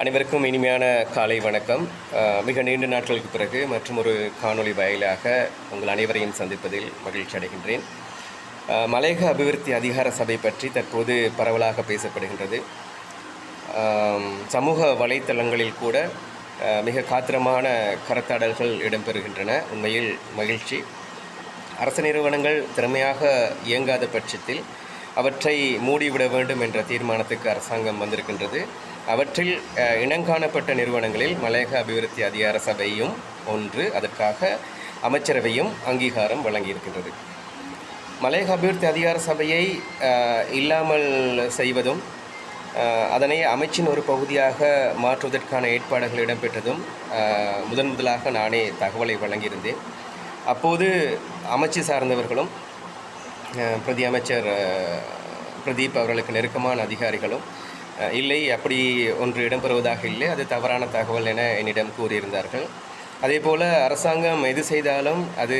அனைவருக்கும் இனிமையான காலை வணக்கம். மிக நீண்ட நாட்களுக்கு பிறகு மற்றும் ஒரு காணொளி வாயிலாக உங்கள் அனைவரையும் சந்திப்பதில் மகிழ்ச்சி அடைகின்றேன். மலையக அபிவிருத்தி அதிகார சபை பற்றி தற்போது பரவலாக பேசப்படுகின்றது. சமூக வலைத்தளங்களில் கூட மிக காத்திரமான கருத்தாடல்கள் இடம்பெறுகின்றன. உண்மையில் மகிழ்ச்சி. அரசு நிறுவனங்கள் திறமையாக இயங்காத பட்சத்தில் அவற்றை மூடிவிட வேண்டும் என்ற தீர்மானத்துக்கு அரசாங்கம் வந்திருக்கின்றது. அவற்றில் இனங்காணப்பட்ட நிறுவனங்களில் மலையக அபிவிருத்தி அதிகார சபையும் ஒன்று அதற்காக அமைச்சரவையும் அங்கீகாரம் வழங்கியிருக்கின்றது. மலையக அபிவிருத்தி அதிகார சபையை இல்லாமல் செய்வதும் அதனை அமைச்சின் ஒரு பகுதியாக மாற்றுவதற்கான ஏற்பாடுகள் இடம்பெற்றதும் முதன் முதலாக நானே தகவலை வழங்கியிருந்தேன். அப்போது அமைச்சு சார்ந்தவர்களும் பிரதி அமைச்சர் பிரதீப் அவர்களுக்கு நெருக்கமான அதிகாரிகளும் இல்லை அப்படி ஒன்று இடம்பெறுவதாக இல்லை. அது தவறான தகவல் என என்னிடம் கூறியிருந்தார்கள். அதே போல் அரசாங்கம் எது செய்தாலும் அது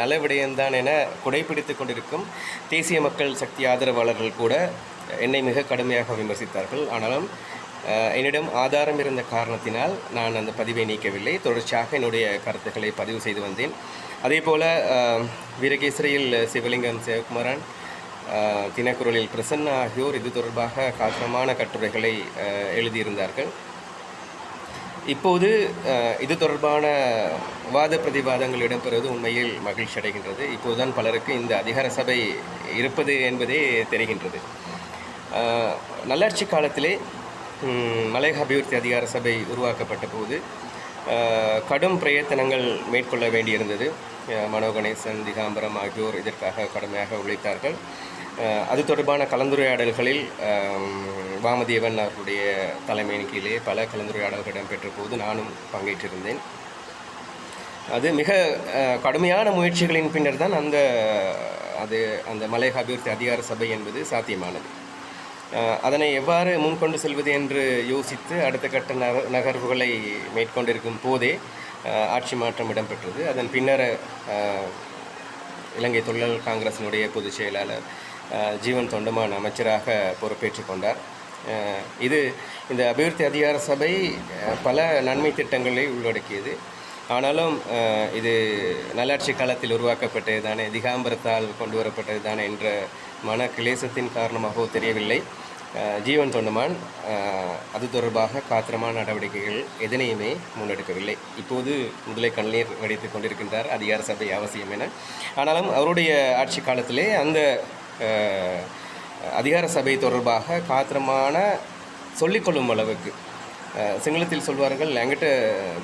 நல்ல விடயம்தான் என குடைப்பிடித்து கொண்டிருக்கும் தேசிய மக்கள் சக்தி ஆதரவாளர்கள் கூட என்னை மிக கடுமையாக விமர்சித்தார்கள். ஆனாலும் என்னிடம் ஆதாரம் இருந்த காரணத்தினால் நான் அந்த பதிவை நீக்கவில்லை. தொடர்ச்சியாக என்னுடைய கருத்துக்களை பதிவு செய்து வந்தேன். அதே போல் வீரகேசரியில் சிவலிங்கம் சிவகுமாரன் தினக்குரலில் பிரசன்னா ஆகியோர் இது தொடர்பாக காத்திரமான கட்டுரைகளை எழுதியிருந்தார்கள். இப்போது இது தொடர்பான வாத பிரதிவாதங்கள் இடம்பெறுவது உண்மையில் மகிழ்ச்சி அடைகின்றது. இப்போதுதான் பலருக்கு இந்த அதிகார சபை இருப்பது என்பதே தெரிகின்றது. நல்லாட்சி காலத்திலே மலையக அபிவிருத்தி அதிகார சபை உருவாக்கப்பட்ட போது கடும் பிரயத்தனங்கள் மேற்கொள்ள வேண்டியிருந்தது. மனோகணேசன் மனோ கணேசன் திகாம்பரம் ஆகியோர் இதற்காக கடுமையாக உழைத்தார்கள். அது தொடர்பான கலந்துரையாடல்களில் வாமதேவன் அவருடைய தலைமையின் கீழே பல கலந்துரையாடல்கள் இடம்பெற்ற போது நானும் பங்கேற்றிருந்தேன். அது மிக கடுமையான முயற்சிகளின் பின்னர் தான் அந்த அது அந்த மலையக அபிவிருத்தி அதிகார சபை என்பது சாத்தியமானது. அதனை எவ்வாறு முன்கொண்டு செல்வது என்று யோசித்து அடுத்த கட்ட நகர்வுகளை மேற்கொண்டிருக்கும் போதே ஆட்சி மாற்றம் இடம்பெற்றது. அதன் பின்னர் இலங்கை தொழிலாளர் காங்கிரசினுடைய பொதுச் செயலாளர் ஜீவன் தொண்டமான் அமைச்சராக பொறுப்பேற்றுக் கொண்டார். இது இந்த அபிவிருத்தி அதிகார சபை பல நன்மை திட்டங்களை உள்ளடக்கியது. ஆனாலும் இது நல்லாட்சி காலத்தில் உருவாக்கப்பட்டது தானே திகாம்பரத்தால் கொண்டு வரப்பட்டது தானே என்ற மன கிளேசத்தின் காரணமாகவோ தெரியவில்லை. ஜீவன் தொண்டமான் அது தொடர்பாக காத்திரமான நடவடிக்கைகள் எதனையுமே முன்னெடுக்கவில்லை. இப்போது முதலை கண்ணீர் வடித்து கொண்டிருக்கின்றார் அதிகார சபை அவசியம் என. ஆனாலும் அவருடைய ஆட்சி காலத்திலே அந்த அதிகார சபை தொடர்பாக காத்திரமான சொல்லிக்கொள்ளும் அளவுக்கு. சிங்களத்தில் சொல்வார்கள் என்கிட்ட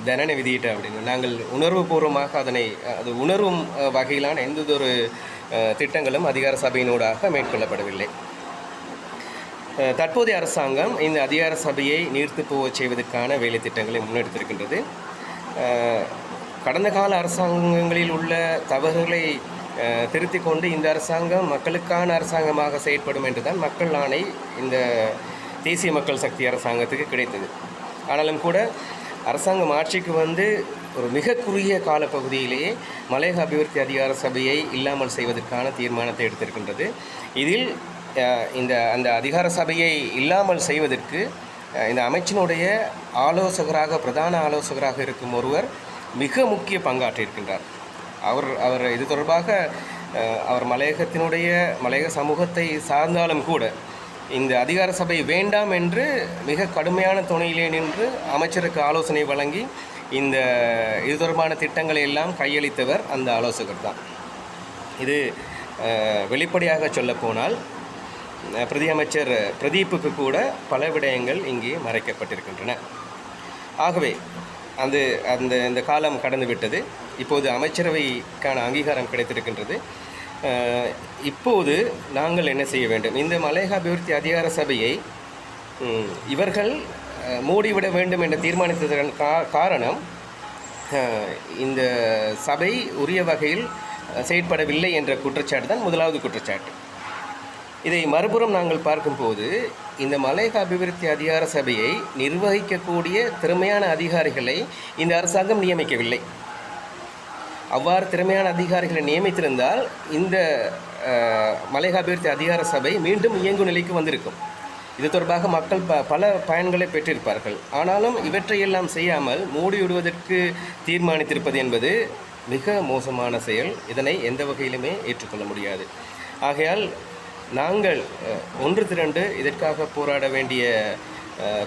தண்டனை விதியிட்ட அப்படின்னு. நாங்கள் உணர்வுபூர்வமாக அதனை அது உணர்வும் வகையிலான எந்ததொரு திட்டங்களும் அதிகார சபையினூடாக மேற்கொள்ளப்படவில்லை. தற்போதைய அரசாங்கம் இந்த அதிகார சபையை நீர்த்து போகச் செய்வதற்கான வேலை திட்டங்களை முன்னெடுத்திருக்கின்றது. கடந்த கால அரசாங்கங்களில் உள்ள தவறுகளை திருத்தி திருத்திக் கொண்டு இந்த அரசாங்கம் மக்களுக்கான அரசாங்கமாக செயற்படும் என்றுதான் மக்கள் ஆணை இந்த தேசிய மக்கள் சக்தி அரசாங்கத்துக்கு கிடைத்தது. ஆனாலும் கூட அரசாங்கம் ஆட்சிக்கு வந்து ஒரு மிக குறுகிய காலப்பகுதியிலேயே மலையக அபிவிருத்தி அதிகார சபையை இல்லாமல் செய்வதற்கான தீர்மானத்தை எடுத்திருக்கின்றது. இதில் இந்த அந்த அதிகார சபையை இல்லாமல் செய்வதற்கு இந்த அமைச்சினுடைய ஆலோசகராக பிரதான ஆலோசகராக இருக்கும் ஒருவர் மிக முக்கிய பங்காற்றியிருக்கின்றார் அவர் அவர் இது தொடர்பாக அவர் மலையகத்தினுடைய மலையக சமூகத்தை சார்ந்தாலும் கூட இந்த அதிகார சபை வேண்டாம் என்று மிக கடுமையான துணையிலே நின்று அமைச்சருக்கு ஆலோசனை வழங்கி இந்த இது தொடர்பான திட்டங்களை எல்லாம் கையளித்தவர் அந்த ஆலோசகர் தான். இது வெளிப்படையாக சொல்லப்போனால் பிரதி அமைச்சர் பிரதீப்புக்கு கூட பல விடயங்கள் இங்கே மறைக்கப்பட்டிருக்கின்றன. ஆகவே அந்த அந்த இந்த காலம் கடந்து விட்டது. இப்போது அமைச்சரவைக்கான அங்கீகாரம் கிடைத்திருக்கின்றது. இப்போது நாங்கள் என்ன செய்ய வேண்டும்? இந்த மலையக அபிவிருத்தி அதிகார சபையை இவர்கள் மூடிவிட வேண்டும் என்று தீர்மானித்ததன் கா காரணம் இந்த சபை உரிய வகையில் செயற்படவில்லை என்ற குற்றச்சாட்டு தான் முதலாவது குற்றச்சாட்டு. இதை மறுபுறம் நாங்கள் பார்க்கும்போது இந்த மலையக அபிவிருத்தி அதிகார சபையை நிர்வகிக்கக்கூடிய திறமையான அதிகாரிகளை இந்த அரசாங்கம் நியமிக்கவில்லை. அவ்வாறு திறமையான அதிகாரிகளை நியமித்திருந்தால் இந்த அஹ், மலையக அபிவிருத்தி அதிகார சபை மீண்டும் இயங்கும் நிலைக்கு வந்திருக்கும். இது தொடர்பாக மக்கள் ப பல பயன்களை பெற்றிருப்பார்கள். ஆனாலும் இவற்றையெல்லாம் செய்யாமல் மூடிவிடுவதற்கு தீர்மானித்திருப்பது என்பது மிக மோசமான செயல். இதனை எந்த வகையிலுமே ஏற்றுக்கொள்ள முடியாது. ஆகையால் நாங்கள் ஒன்று திரண்டு இதற்காக போராட வேண்டிய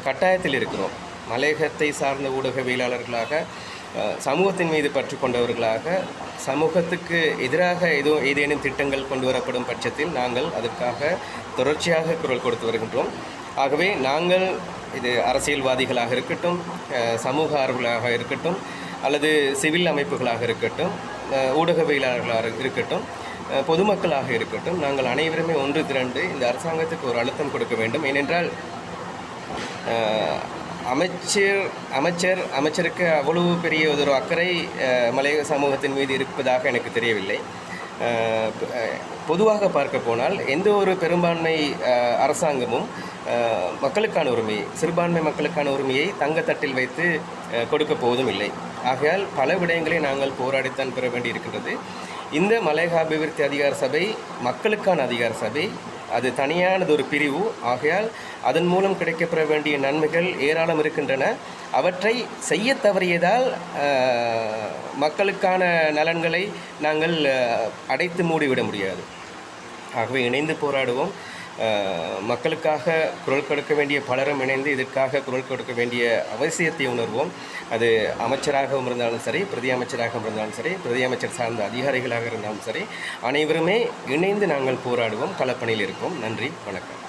கட்டாயத்தில் இருக்கிறோம். மலையகத்தை சார்ந்த ஊடகவியலாளர்களாக சமூகத்தின் மீது பற்று கொண்டவர்களாக சமூகத்துக்கு எதிராக ஏதோ ஏதேனும் திட்டங்கள் கொண்டு வரப்படும் பட்சத்தில் நாங்கள் அதற்காக தொடர்ச்சியாக குரல் கொடுத்து வருகின்றோம். ஆகவே நாங்கள் இது அரசியல்வாதிகளாக இருக்கட்டும் சமூக ஆர்வலாக இருக்கட்டும் அல்லது சிவில் அமைப்புகளாக இருக்கட்டும் ஊடகவியலாளர்களாக இருக்கட்டும் பொதுமக்களாக இருக்கட்டும் நாங்கள் அனைவருமே ஒன்று திரண்டு இந்த அரசாங்கத்துக்கு ஒரு அழுத்தம் கொடுக்க வேண்டும். ஏனென்றால் அமைச்சர் அமைச்சர் அமைச்சருக்கு அவ்வளவு பெரிய ஒரு அக்கறை மலையக சமூகத்தின் மீது இருப்பதாக எனக்கு தெரியவில்லை. பொதுவாக பார்க்க போனால் எந்த ஒரு பெரும்பான்மை அரசாங்கமும் மக்களுக்கான உரிமை சிறுபான்மை மக்களுக்கான உரிமையை தங்கத்தட்டில் வைத்து கொடுக்க போவதும் இல்லை. ஆகையால் பல விடயங்களை நாங்கள் போராடித்தான் பெற வேண்டியிருக்கின்றது. இந்த மலையக அபிவிருத்தி அதிகார சபை மக்களுக்கான அதிகார சபை அது தனியானது ஒரு பிரிவு. ஆகையால் அதன் மூலம் கிடைக்கப்பெற வேண்டிய நன்மைகள் ஏராளம் இருக்கின்றன. அவற்றை செய்ய தவறியதால் மக்களுக்கான நலன்களை நாங்கள் அடைத்து மூடிவிட முடியாது. ஆகவே இணைந்து போராடுவோம். மக்களுக்காக குரல் கொடுக்க வேண்டிய பலரும் இணைந்து இதற்காக குரல் கொடுக்க வேண்டிய அவசியத்தை உணர்வோம். அது அமைச்சராகவும் இருந்தாலும் சரி பிரதி அமைச்சராகவும் இருந்தாலும் சரி பிரதி அமைச்சர் சார்ந்த அதிகாரிகளாக இருந்தாலும் சரி அனைவருமே இணைந்து நாங்கள் போராடுவோம் களப்பணியில் இருப்போம். நன்றி வணக்கம்.